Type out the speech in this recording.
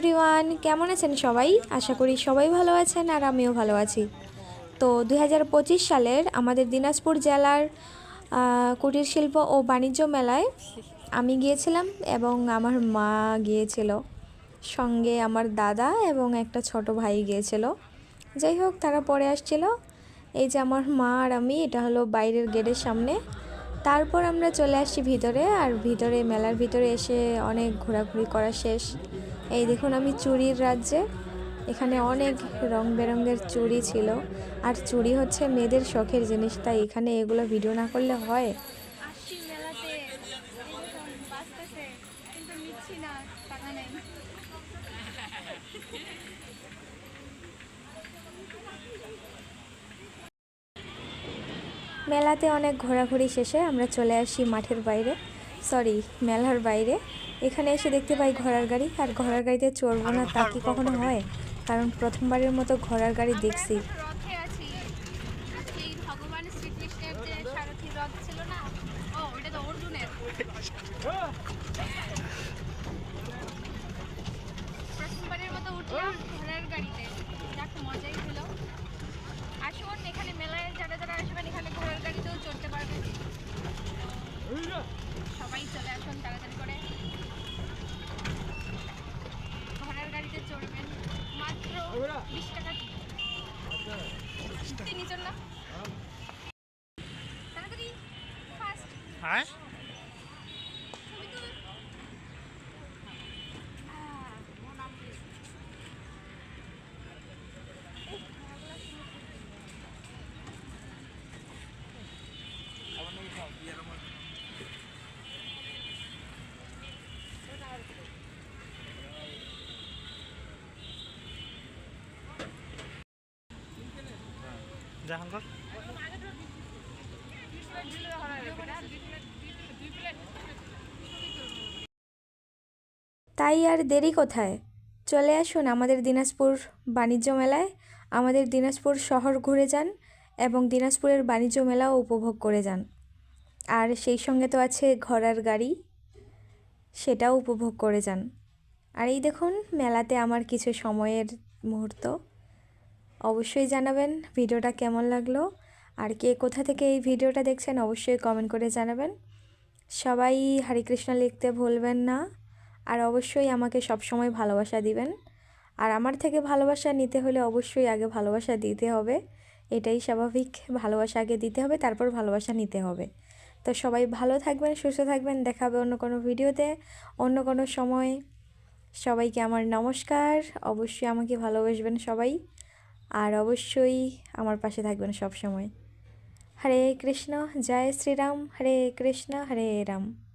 Everyone কেমন আছেন সবাই? আশা করি সবাই ভালো আছেন আর আমিও ভালো আছি। তো দু হাজার পঁচিশ সালের আমাদের দিনাজপুর জেলার কুটির শিল্প ও বাণিজ্য মেলায় আমি গিয়েছিলাম এবং আমার মা গিয়েছিল। সঙ্গে আমার দাদা এবং একটা ছোট ভাই গিয়েছিল। যাই হোক, তারা পরে আসছিল। এই যে আমার মা আর আমি, এটা হলো বাইরের গেটের সামনে। তারপর আমরা চলে আসছি ভিতরে আর ভিতরে, মেলার ভিতরে এসে অনেক ঘোরাঘুরি করা শেষ। এই দেখুন আমি চুরির রাজ্যে। এখানে অনেক রং বেরঙের চুড়ি ছিল। আর চুড়ি হচ্ছে মেয়েদের শখের জিনিস, তাই এখানে এগুলো ভিডিও না করলে হয়? মেলাতে অনেক ঘোরাঘুরি শেষে আমরা চলে আসি মাঠের বাইরে। সরি মেলার বাইরে। এখানে এসে দেখতে পাই ঘোড়ার গাড়ি, আর ঘোড়ার গাড়িতে চড়বো না তা কি কখনো হয়? কারণ প্রথমবারের মতো ঘোড়ার গাড়ি দেখছি। এখানে মেলায় আসবেন, এখানে ঘোড়ার গাড়িতেও চড়তে সবাই চলে আসুন তাড়াতাড়ি করে ঘোড়ার গাড়িতে চড়বেন মাত্র বিশ টাকা চললাম তাড়াতাড়ি ফাস্ট হ্যাঁ? তাই আর দেরি কোথায়? চলে আসুন আমাদের দিনাজপুর বাণিজ্য মেলায়। আমাদের দিনাজপুর শহর ঘুরে যান এবং দিনাজপুরের বাণিজ্য মেলাও উপভোগ করে যান। আর সেই সঙ্গে তো আছে ঘোড়ার গাড়ি, সেটাও উপভোগ করে যান। আর এই দেখুন, মেলাতে আমার কিছু সময়ের মুহূর্ত। অবশ্যই জানাবেন ভিডিওটা কেমন লাগল। আর কে কোথা থেকে এই ভিডিওটা দেখছেন অবশ্যই কমেন্ট করে জানাবেন। সবাই হরে কৃষ্ণ লিখতে ভুলবেন না। আর অবশ্যই আমাকে সবসময় ভালোবাসা দিবেন। আর আমার থেকে ভালোবাসা নিতে হলে অবশ্যই আগে ভালোবাসা দিতে হবে। এটাই স্বাভাবিক। ভালোবাসা আগে দিতে হবে, তারপর ভালোবাসা নিতে হবে। তো সবাই ভালো থাকবেন, সুস্থ থাকবেন। দেখা হবে অন্য কোনো ভিডিওতে, অন্য কোনো সময়। সবাইকে আমার নমস্কার। অবশ্যই আমাকে ভালোবাসবেন সবাই। আর অবশ্যই আমার পাশে থাকবেন সব সময় হরে কৃষ্ণ, জয় শ্রীরাম, হরে কৃষ্ণ, হরে রাম।